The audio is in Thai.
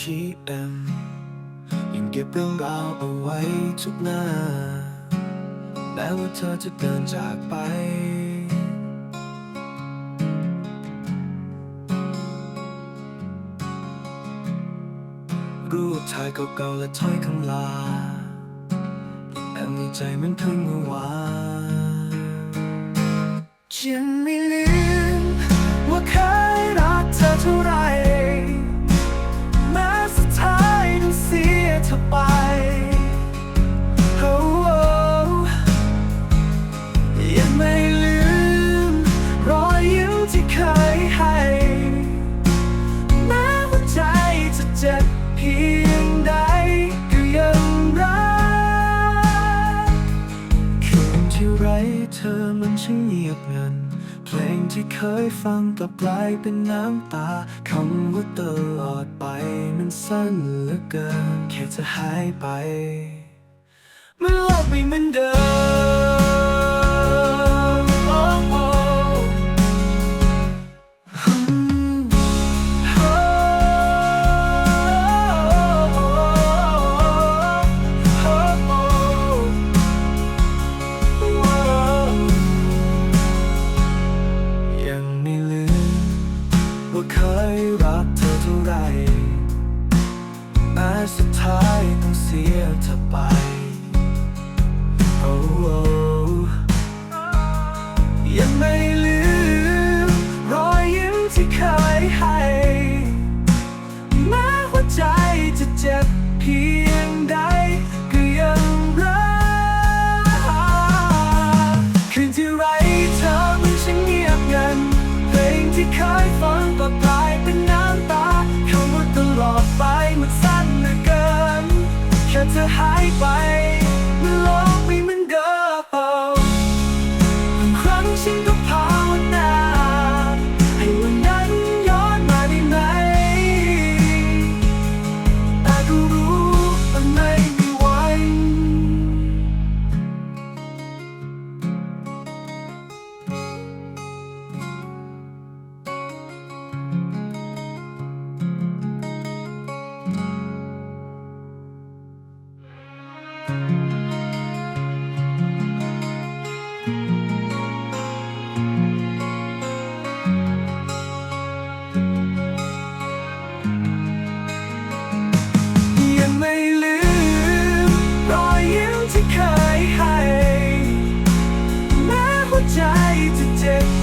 GM ยังเก็บเรื่องราวเอาไว้ทุกหน้า แม้ว่าเธอจะเดินจากไป รูปถ่ายเก่าๆและถ้อยคำลาแอบในใจมันเพิ่งเมื่อวานฉันไม่ลืมว่าเคย เงียบงันเพลงที่เคยฟังกลับกลายเป็นน้ำตาคำว่าตลอดไปมันสั้นเหลือเกินแค่จะหายไปเมื่อโลกไม่เหมือนเดิม ว่าเคยรักเธอเท่าไรแม้สุดท้ายต้องเสียเธอไป oh, oh. ที่เคยฟังก็กลายเป็นน้ำตาคำว่าตลอดไปมันสั้นเหลือเกินแค่เธอหายไป ที่เคยให้ แม้หัวใจจะเจ็บ